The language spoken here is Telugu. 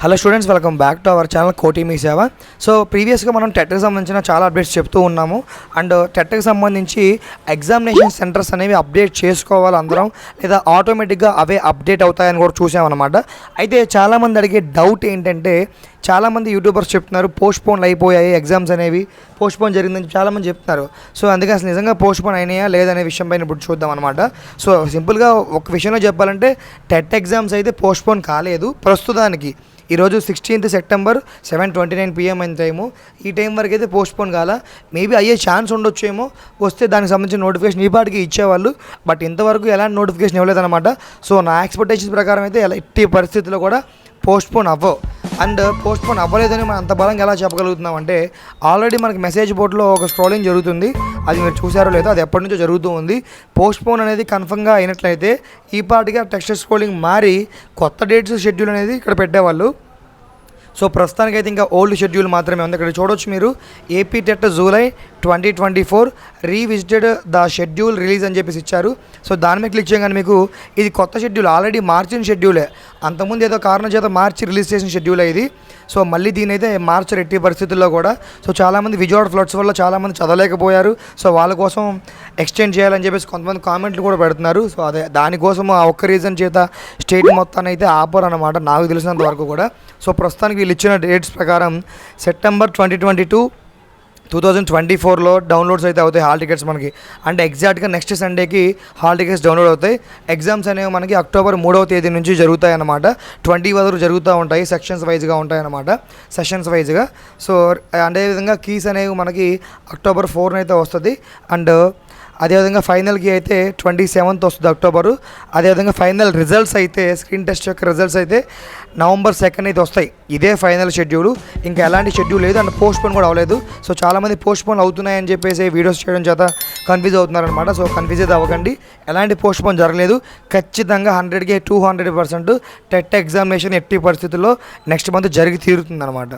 Hello students welcome back to our channel కోటి మీ సేవ సో ప్రీవియస్గా మనం టెట్కి సంబంధించిన చాలా అప్డేట్స్ చెప్తూ ఉన్నాము. అండ్ టెట్కి uh, సంబంధించి ఎగ్జామినేషన్ సెంటర్స్ అనేవి అప్డేట్ చేసుకోవాలి అందరం. లేదా ఆటోమేటిక్గా అవే అప్డేట్ అవుతాయని కూడా చూసామన్నమాట. అయితే చాలామంది అడిగే డౌట్ ఏంటంటే చాలామంది యూట్యూబర్స్ చెప్తున్నారు పోస్ట్ పోన్ అయిపోయాయి ఎగ్జామ్స్ అనేవి పోస్ట్ పోన్ జరిగిందని చాలామంది చెప్తున్నారు. సో అందుకే అసలు నిజంగా పోస్ట్ పోన్ అయినాయా లేదనే విషయం పైన ఇప్పుడు చూద్దాం అనమాట సో సింపుల్గా ఒక విషయంలో చెప్పాలంటే టెట్ ఎగ్జామ్స్ అయితే పోస్ట్ పోన్ కాలేదు. ప్రస్తుతానికి ఈరోజు sixteenth September seven twenty nine PM అయిన టైము ఈ టైం వరకు అయితే పోస్ట్పోన్ కాల. మేబీ అయ్యే ఛాన్స్ ఉండొచ్చేమో వస్తే దానికి సంబంధించిన నోటిఫికేషన్ ఈ పాటికి ఇచ్చేవాళ్ళు. బట్ ఇంతవరకు ఎలాంటి నోటిఫికేషన్ ఇవ్వలేదన్నమాట. సో నా ఎక్స్పెక్టేషన్స్ ప్రకారం అయితే ఎలా ఎట్టి పరిస్థితుల్లో కూడా పోస్ట్పోన్ అవ్వవు. అండ్ పోస్ట్ పోన్ అవ్వలేదని మనం అంత బలంగా ఎలా చెప్పగలుగుతున్నాం అంటే ఆల్రెడీ మనకి మెసేజ్ బోర్డులో ఒక స్క్రోలింగ్ జరుగుతుంది. అది మీరు చూసారో లేదో అది ఎప్పటి నుంచో జరుగుతూ ఉంది. పోస్ట్ పోన్ అనేది కన్ఫర్మ్గా అయినట్లయితే ఈ పాటిగా టెక్స్ట్ స్క్రోలింగ్ మారి కొత్త డేట్స్ షెడ్యూల్ అనేది ఇక్కడ పెట్టేవాళ్ళు. సో ప్రస్తుతానికి అయితే ఇంకా ఓల్డ్ షెడ్యూల్ మాత్రమే ఉంది. ఇక్కడ చూడొచ్చు మీరు. AP TET July twenty twenty four revisited the schedule release అని చెప్పేసి ఇచ్చారు. సో దాని మీద క్లిక్ చేయగానే మీకు ఇది కొత్త షెడ్యూల్ ఆల్రెడీ మార్చిన షెడ్యూలే అంతకుముందు ఏదో కారణం చేత మార్చి రిలీజ్ చేసిన షెడ్యూల్ ఇది. సో మళ్ళీ దీని అయితే మార్చరు ఎట్టి పరిస్థితుల్లో కూడా. సో చాలామంది విజయవాడ ఫ్లడ్స్ వల్ల చాలామంది చదవలేకపోయారు. సో వాళ్ళ కోసం ఎక్స్టెండ్ చేయాలని చెప్పేసి కొంతమంది కామెంట్లు కూడా పెడుతున్నారు. సో అదే దానికోసం ఆ ఒక్క రీజన్ చేత స్టేట్ మొత్తాన్ని అయితే ఆపరు అనమాట నాకు తెలిసినంత వరకు కూడా. సో ప్రస్తుతానికి వీళ్ళు ఇచ్చిన డేట్స్ ప్రకారం September twenty twenty two two thousand twenty ఫోర్లో డౌన్లోడ్స్ అయితే అవుతాయి హాల్ టికెట్స్ మనకి. అంటే ఎగ్జాక్ట్గా నెక్స్ట్ సండేకి హాల్ టికెట్స్ డౌన్లోడ్ అవుతాయి. ఎగ్జామ్స్ అనేవి మనకి అక్టోబర్ మూడవ తేదీ నుంచి జరుగుతాయి అన్నమాట ట్వంటీ వరకు జరుగుతూ ఉంటాయి సెక్షన్స్ వైజ్గా ఉంటాయి అన్నమాట సెషన్స్ వైజ్గా సో అదేవిధంగా కీస్ అనేవి మనకి అక్టోబర్ ఫోర్న అయితే వస్తుంది. అండ్ అదేవిధంగా ఫైనల్కి అయితే ట్వంటీ సెవెంత్ వస్తుంది అక్టోబరు. అదేవిధంగా ఫైనల్ రిజల్ట్స్ అయితే స్క్రీన్ టెస్ట్ యొక్క రిజల్ట్స్ అయితే నవంబర్ సెకండ్ అయితే వస్తాయి. ఇదే ఫైనల్ షెడ్యూల్. ఇంకా ఎలాంటి షెడ్యూల్ లేదు అండ్ పోస్ట్ పోన్ కూడా అవ్వలేదు. సో చాలామంది పోస్ట్ పోన్ అవుతున్నాయని చెప్పేసి వీడియోస్ చేయడం చేత కన్ఫ్యూజ్ అవుతున్నారనమాట సో కన్ఫ్యూజ్ అయితే అవ్వకండి. ఎలాంటి పోస్ట్ పోన్ జరగలేదు. ఖచ్చితంగా హండ్రెడ్కి two hundred percent TET examination ఎట్టి పరిస్థితుల్లో నెక్స్ట్ మంత్ జరిగి తీరుతుందన్నమాట.